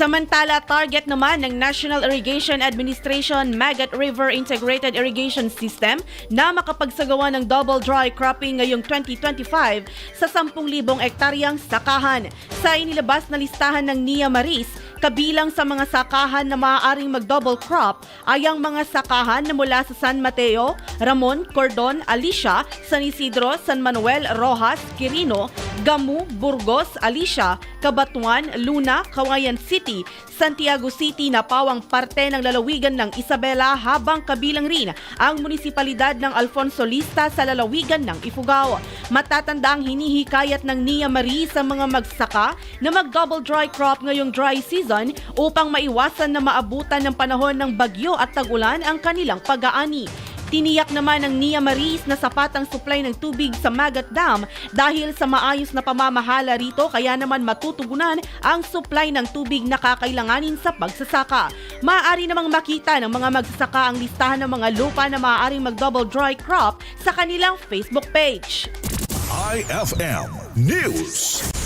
Samantala, target naman ng National Irrigation Administration Magat River Integrated Irrigation System na makapagsagawa ng double dry cropping ngayong 2025 sa 10,000 ektaryang sakahan. Sa inilabas na listahan ng NIA Maris, kabilang sa mga sakahan na maaaring mag-double crop ay ang mga sakahan na mula sa San Mateo, Ramon, Cordon, Alicia, San Isidro, San Manuel, Rojas, Quirino, Gamu, Burgos, Alicia, Cabatuan, Luna, Kawayan City, Santiago City na pawang parte ng lalawigan ng Isabela habang kabilang rin ang munisipalidad ng Alfonso Lista sa lalawigan ng Ifugao. Matatanda ang hinihikayat ng Nia Marie sa mga magsaka na mag-double dry crop ngayong dry season upang maiwasan na maabutan ng panahon ng bagyo at tagulan ang kanilang pag-aani. Tiniyak naman ng Nia Maris na sapat ang supply ng tubig sa Magat Dam dahil sa maayos na pamamahala rito kaya naman matutugunan ang supply ng tubig na kakailanganin sa pagsasaka. Maaari namang makita ng mga magsasaka ang listahan ng mga lupa na maaaring mag-double dry crop sa kanilang Facebook page. IFM News.